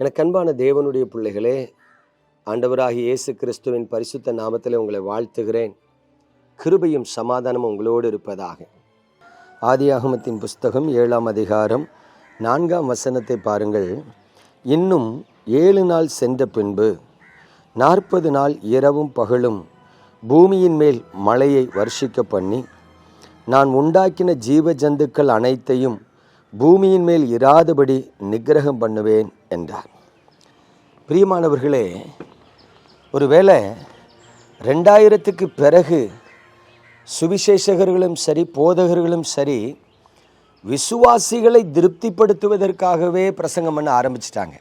எனக்கு அன்பான தேவனுடைய பிள்ளைகளே ஆண்டவராகி இயேசு கிறிஸ்துவின் பரிசுத்த நாமத்தில் உங்களை வாழ்த்துகிறேன். கிருபையும் சமாதானமும் உங்களோடு இருப்பதாக. ஆதியாகமத்தின் புஸ்தகம் ஏழாம் அதிகாரம் நான்காம் வசனத்தை பாருங்கள். இன்னும் ஏழு நாள் சென்ற பின்பு நாற்பது நாள் இரவும் பகலும் பூமியின் மேல் மழையை வர்ஷிக்க பண்ணி நான் உண்டாக்கின ஜீவ ஜந்துக்கள் அனைத்தையும் பூமியின் மேல் இராதபடி நிகிரகம் பண்ணுவேன். என்றார். பிரியமானவர்களே ஒருவேளை ரெண்டாயிரத்துக்கு பிறகு சுவிசேஷகர்களும் சரி போதகர்களும் சரி விசுவாசிகளை திருப்திப்படுத்துவதற்காகவே பிரசங்கம் பண்ண ஆரம்பிச்சிட்டாங்க.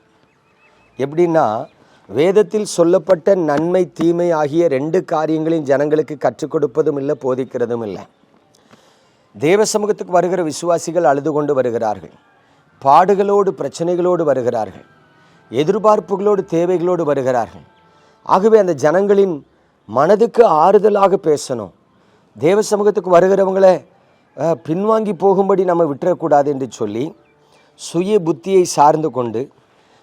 எப்படின்னா வேதத்தில் சொல்லப்பட்ட நன்மை தீமை ஆகிய ரெண்டு காரியங்களையும் ஜனங்களுக்கு கற்றுக் கொடுப்பதும் இல்லை போதிக்கிறதும் இல்லை. தேவ சமூகத்துக்கு வருகிற விசுவாசிகள் அழுது கொண்டு வருகிறார்கள். பாடுகளோடு பிரச்சனைகளோடு வருகிறார்கள். எதிர்பார்ப்புகளோடு தேவைகளோடு வருகிறார்கள். ஆகவே அந்த ஜனங்களின் மனதுக்கு ஆறுதலாக பேசணும். தேவ சமூகத்துக்கு வருகிறவங்களை பின்வாங்கி போகும்படி நம்ம விட்டுறக்கூடாது என்று சொல்லி சுய புத்தியை சார்ந்து கொண்டு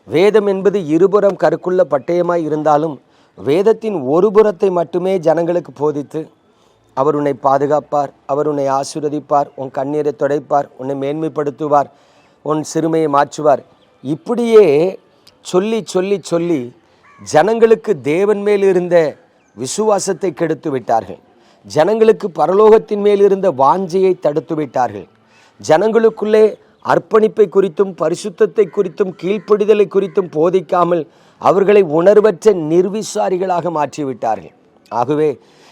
வேதம் என்பது இருபுறம் கருக்குள்ள பட்டயமாய் இருந்தாலும் வேதத்தின் ஒரு புறத்தை மட்டுமே ஜனங்களுக்கு போதித்து அவர் உன்னை பாதுகாப்பார் அவர் உன்னை ஆசீர்வதிப்பார் உன் கண்ணீரை துடைப்பார் உன்னை மேன்மைப்படுத்துவார் உன் சிறுமையை மாற்றுவார். இப்படியே சொல்லி சொல்லி சொல்லி ஜனங்களுக்கு தேவன் மேல் இருந்த விசுவாசத்தை கெடுத்து விட்டார்கள். ஜனங்களுக்கு பரலோகத்தின் மேல் இருந்த வாஞ்சையை தடுத்து விட்டார்கள். ஜனங்களுக்குள்ளே அர்ப்பணிப்பை குறித்தும் பரிசுத்தத்தை குறித்தும் கீழ்ப்படிதலை குறித்தும் போதிக்காமல் அவர்களை உணர்வற்ற நிர்விசாரிகளாக மாற்றிவிட்டார்கள். ஆகவே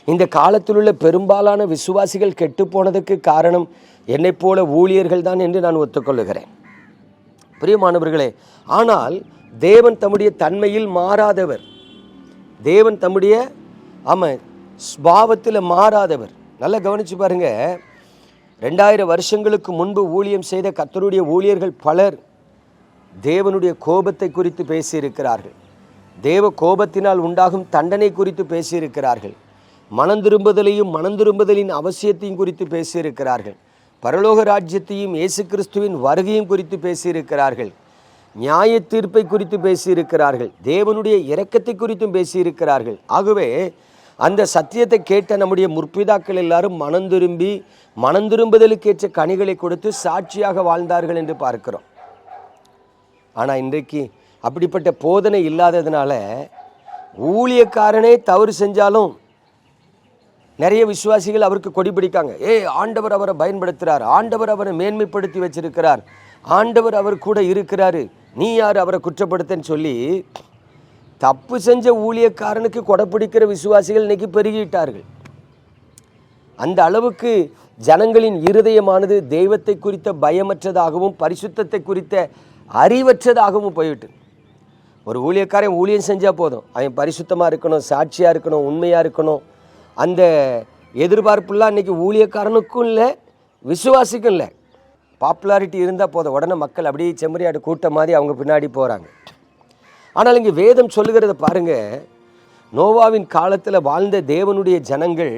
இந்த காலத்தில் உள்ள பெரும்பாலான விசுவாசிகள் கெட்டுப்போனதுக்கு காரணம் என்னைப் போல ஊழியர்கள் தான் என்று நான் ஒத்துக்கொள்ளுகிறேன். பிரியமானவர்களே ஆனால் தேவன் தம்முடைய தன்மையில் மாறாதவர். தேவன் தம்முடைய ஆமாம் ஸ்பாவத்தில் மாறாதவர். நல்லா கவனிச்சு பாருங்க. ரெண்டாயிரம் வருஷங்களுக்கு முன்பு ஊழியம் செய்த கத்தருடைய ஊழியர்கள் பலர் தேவனுடைய கோபத்தை குறித்து பேசியிருக்கிறார்கள். தேவ கோபத்தினால் உண்டாகும் தண்டனை குறித்து பேசியிருக்கிறார்கள். மனந்திரும்புதலையும் மனந்திரும்புதலின் அவசியத்தையும் குறித்து பேசியிருக்கிறார்கள். பரலோக ராஜ்யத்தையும் இயேசு கிறிஸ்துவின் வருகையும் குறித்து பேசியிருக்கிறார்கள். நியாய தீர்ப்பை குறித்து பேசியிருக்கிறார்கள். தேவனுடைய இரக்கத்தை குறித்தும் பேசியிருக்கிறார்கள். ஆகவே அந்த சத்தியத்தை கேட்ட நம்முடைய முற்பிதாக்கள் எல்லாரும் மனம் மனந்திரும்புதலுக்கேற்ற மனம் திரும்புதலுக்கேற்ற கனிகளை கொடுத்து சாட்சியாக வாழ்ந்தார்கள் என்று பார்க்கிறோம். ஆனால் இன்றைக்கு அப்படிப்பட்ட போதனை இல்லாததுனால ஊழியக்காரனே தவறு செஞ்சாலும் நிறைய விசுவாசிகள் அவருக்கு கொடி பிடிக்காங்க. ஏய் ஆண்டவர் அவரை பயன்படுத்துகிறார் ஆண்டவர் அவரை மேன்மைப்படுத்தி வச்சிருக்கிறார். ஆண்டவர் அவர் கூட இருக்கிறாரு. நீ யார் அவரை குற்றப்படுத்தன்னு சொல்லி தப்பு செஞ்ச ஊழியக்காரனுக்கு கொடை பிடிக்கிற விசுவாசிகள் இன்னைக்கு பெருகிட்டார்கள். அந்த அளவுக்கு ஜனங்களின் இருதயமானது தெய்வத்தை குறித்த பயமற்றதாகவும் பரிசுத்தத்தை குறித்த அறிவற்றதாகவும் போயிட்டு. ஒரு ஊழியக்காரன் ஊழியம் செஞ்சால் போதும். அவன் பரிசுத்தமாக இருக்கணும் சாட்சியாக இருக்கணும் உண்மையாக இருக்கணும். அந்த எதிர்பார்ப்புலாம் இன்றைக்கி ஊழியக்காரனுக்கும் இல்லை விசுவாசிக்கும் இல்லை. பாப்புலாரிட்டி இருந்தால் போதும். உடனே மக்கள் அப்படியே செம்மறியாடு கூட்டம் மாதிரி அவங்க பின்னாடி போகிறாங்க ஆனால் இங்கே வேதம் சொல்லுகிறத பாருங்கள் நோவாவின் காலத்தில் வாழ்ந்த தேவனுடைய ஜனங்கள்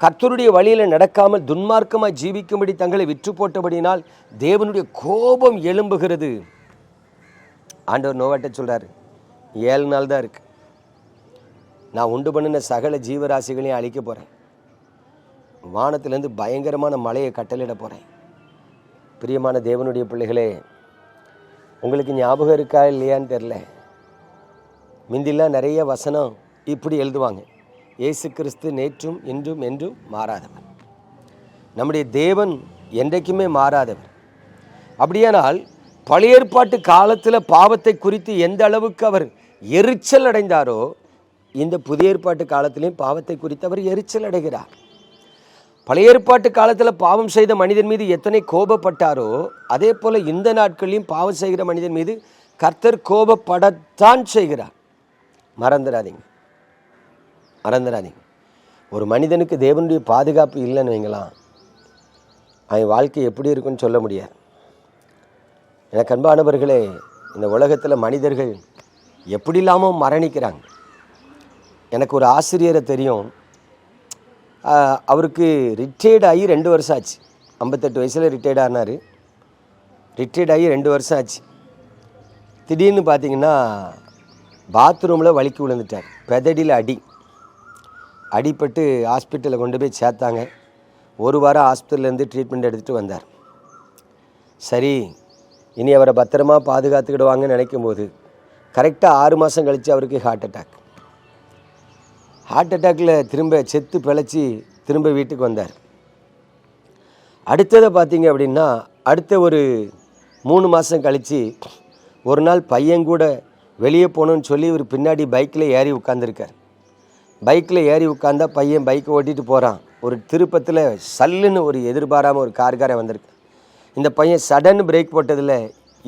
கர்த்தருடைய வழியில் நடக்காமல் துன்மார்க்கமாக ஜீவிக்கும்படி தங்களை விற்று போட்டபடினால் தேவனுடைய கோபம் எழும்புகிறது. ஆண்டவர் நோவாட்ட சொல்கிறார் ஏழு நாள் தான் இருக்குது நான் உண்டு பண்ணின சகல ஜீவராசிகளையும் அழிக்க போகிறேன் வானத்திலேருந்து பயங்கரமான மழையை கட்டளிட போகிறேன் பிரியமான தேவனுடைய பிள்ளைகளே உங்களுக்கு ஞாபகம் இருக்கா இல்லையான்னு தெரில முந்திலாம் நிறைய வசனம் இப்படி எழுதுவாங்க. இயேசு கிறிஸ்து நேற்றும் இன்றும் என்றும் மாறாதவர். நம்முடைய தேவன் என்றைக்குமே மாறாதவர். அப்படியானால் பழைய ஏற்பாட்டு காலத்தில் பாவத்தை குறித்து எந்த அளவுக்கு அவர் எரிச்சல் அடைந்தாரோ இந்த புதிய ஏற்பாட்டு காலத்திலையும் பாவத்தை குறித்து அவர் எரிச்சல் அடைகிறார். பழைய ஏற்பாட்டு காலத்தில் பாவம் செய்த மனிதன் மீது எத்தனை கோபப்பட்டாரோ அதே போல் இந்த நாட்களிலும் பாவம் செய்கிற மனிதன் மீது கர்த்தர் கோபப்படத்தான் செய்கிறார். மறந்துடாதீங்க. மறந்துடாதீங்க. ஒரு மனிதனுக்கு தேவனுடைய பாதுகாப்பு இல்லைன்னு வைங்களாம் அவன் வாழ்க்கை எப்படி இருக்குன்னு சொல்ல முடியாது. எனக்கு அன்பானவர்களே இந்த உலகத்தில் மனிதர்கள் எப்படி இல்லாமல் மரணிக்கிறாங்க. எனக்கு ஒரு ஆசிரியரை தெரியும். அவருக்கு ரிட்டையர்ட் ஆகி ரெண்டு வருஷம் ஆச்சு. ஐம்பத்தெட்டு வயசில் ரிட்டையர்ட் ஆனார். ரிட்டையர்ட் ஆகி ரெண்டு வருஷம் ஆச்சு. திடீர்னு பார்த்தீங்கன்னா பாத்ரூமில் வலிக்கு விழுந்துட்டார். பெதடியில் அடி. அடிப்பட்டு ஹாஸ்பிட்டலில் கொண்டு போய் சேர்த்தாங்க. ஒரு வாரம் ஹாஸ்பிட்டல்லேருந்து ட்ரீட்மெண்ட் எடுத்துகிட்டு வந்தார். சரி இனி அவரை பத்திரமா பாதுகாத்துக்கிடுவாங்கன்னு நினைக்கும் போது கரெக்டாக ஆறு மாதம் கழித்து அவருக்கு ஹார்ட் அட்டாக் ஹார்ட் அட்டாக்கில் திரும்ப செத்து பிழைச்சி திரும்ப வீட்டுக்கு வந்தார். அடுத்ததை பார்த்தீங்க அப்படின்னா அடுத்த ஒரு மூணு மாதம் கழித்து ஒரு நாள் பையன் கூட வெளியே போகணுன்னு சொல்லி இவர் பின்னாடி பைக்கில் ஏறி உட்காந்துருக்கார் பைக்கில் ஏறி உட்காந்தா பையன் பைக்கை ஓட்டிகிட்டு போகிறான் ஒரு திருப்பத்தில் சல்லுன்னு ஒரு எதிர்பாராமல் ஒரு கார்காரை வந்திருக்கு இந்த பையன் சடன் பிரேக் போட்டதில்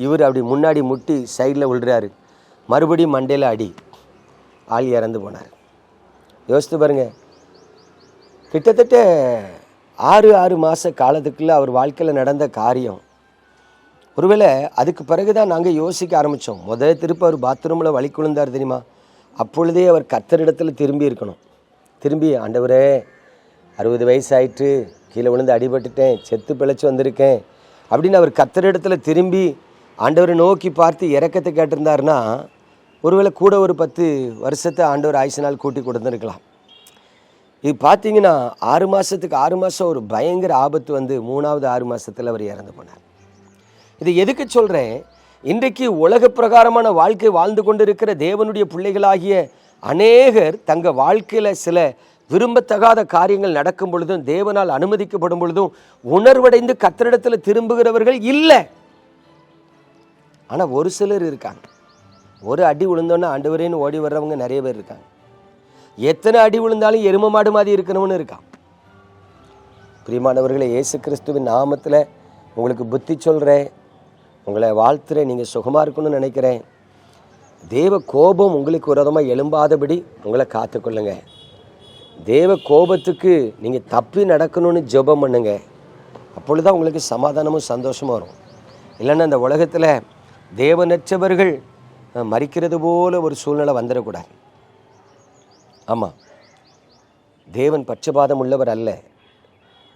இவர் அப்படி முன்னாடி முட்டி சைடில் விழுறாரு. மறுபடியும் மண்டையில் அடி. ஆள் இறந்து போனார். யோசித்து பாருங்கள் கிட்டத்தட்ட ஆறு ஆறு மாத காலத்துக்குள்ளே அவர் வாழ்க்கையில் நடந்த காரியம். ஒருவேளை அதுக்கு பிறகு தான் நாங்கள் யோசிக்க ஆரம்பித்தோம் முதல் திருப்ப அவர் பாத்ரூமில் வழி குழுந்தார் தெரியுமா? அப்பொழுதே அவர் கத்தரிடத்தில் திரும்பி இருக்கணும். திரும்பி ஆண்டவரே அறுபது வயசு ஆயிட்டு கீழே விழுந்து அடிபட்டுட்டேன். செத்து பிழைச்சி வந்திருக்கேன். அப்படின்னு அவர் கத்தரிடத்தில் திரும்பி ஆண்டவரை நோக்கி பார்த்து இறக்கத்தை கேட்டிருந்தாருன்னா ஒருவேளை கூட ஒரு பத்து வருஷத்தை ஆண்டவர் ஆயுசு நாள் கூட்டி கொடுத்துருக்கலாம். இது பார்த்தீங்கன்னா ஆறு மாதத்துக்கு ஆறு மாதம் ஒரு பயங்கர ஆபத்து வந்து மூணாவது ஆறு மாதத்தில் அவர் இறந்து போனார். இது எதுக்கு சொல்கிறேன் இன்றைக்கு உலக பிரகாரமான வாழ்க்கை வாழ்ந்து கொண்டிருக்கிற தேவனுடைய பிள்ளைகளாகிய அநேகர் தங்க வாழ்க்கையில் சில விரும்பத்தகாத காரியங்கள் நடக்கும் பொழுதும் தேவனால் அனுமதிக்கப்படும் பொழுதும் உணர்வடைந்து கத்திரிடத்தில் திரும்புகிறவர்கள் இல்லை. ஆனால் ஒரு சிலர் இருக்காங்க. ஒரு அடி விழுந்தோன்னா ஆண்டவரேன்னு ஓடி வர்றவங்க நிறைய பேர் இருக்காங்க. எத்தனை அடி விழுந்தாலும் எரும மாடு மாதிரி இருக்கணும்னு இருக்கான். பிரியமானவர்களே இயேசு கிறிஸ்துவின் நாமத்தில் உங்களுக்கு புத்தி சொல்கிறேன் உங்களை வாழ்த்துறேன். நீங்கள் சுகமாக இருக்கணும்னு நினைக்கிறேன். தேவ கோபம் உங்களுக்கு விரோதமாக எழும்பாதபடி உங்களை காத்துக்கொள்ளுங்க தேவ கோபத்துக்கு நீங்கள் தப்பி நடக்கணும்னு ஜெபம் பண்ணுங்க. அப்பொழுதுதான் உங்களுக்கு சமாதானமும் சந்தோஷமும் வரும். இல்லைன்னா இந்த உலகத்தில் தேவனற்றவர்கள் மறிக்கிறது போல ஒரு சூழ்நிலை வந்துடக்கூடாது. ஆமாம் தேவன் பட்சபாதம் உள்ளவர் அல்ல.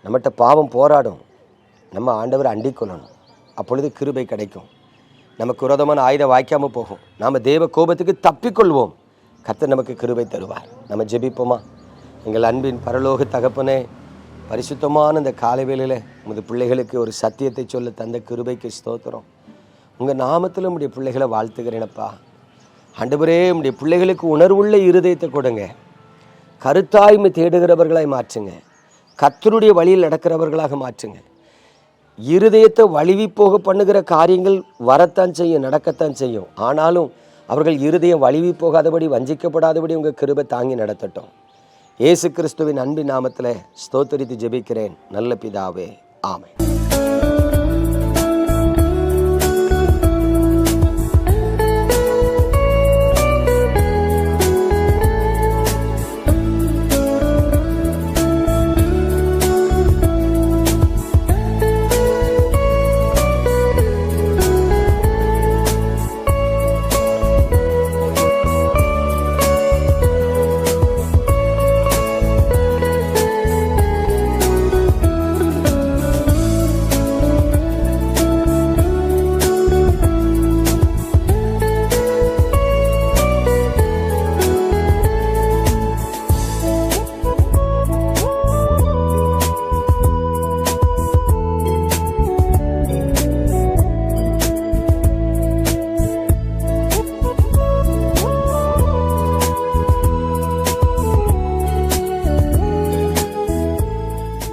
நம்மகிட்ட பாவம் போராடும். நம்ம ஆண்டவர் அண்டிக்கொள்ளணும். அப்பொழுது கிருபை கிடைக்கும். நமக்கு விரோதமான ஆயுதம் வாய்க்காமல் போகும். நாம் தேவ கோபத்துக்கு தப்பிக்கொள்வோம். கத்தர் நமக்கு கிருபை தருவார். நம்ம ஜெபிப்போமா? எங்கள் அன்பின் பரலோக தகப்பனே பரிசுத்தமான இந்த காலை வேளையில் உமது பிள்ளைகளுக்கு ஒரு சத்தியத்தை சொல்ல தந்த கிருபைக்கு ஸ்தோத்திரம். உங்கள் நாமத்தில் உடைய பிள்ளைகளை வாழ்த்துகிறேனப்பா. ஆண்டவரே உடைய பிள்ளைகளுக்கு உணர்வுள்ள இருதயத்தை கொடுங்க. கருத்தாய்மை தேடுகிறவர்களாய் மாற்றுங்க. கத்தருடைய வழியில் நடக்கிறவர்களாக மாற்றுங்க. இருதயத்தை வழுவி போக பண்ணுகிற காரியங்கள் வரத்தான் செய்யும் நடக்கத்தான் செய்யும். ஆனாலும் அவர்கள் இருதயம் வழுவி போகாதபடி வஞ்சிக்கப்படாதபடி உங்கள் கிருபை தாங்கி நடத்தட்டும். இயேசு கிறிஸ்துவின் அன்பின் நாமத்தில் ஸ்தோத்தரித்து ஜெபிக்கிறேன். நல்ல பிதாவே. ஆமை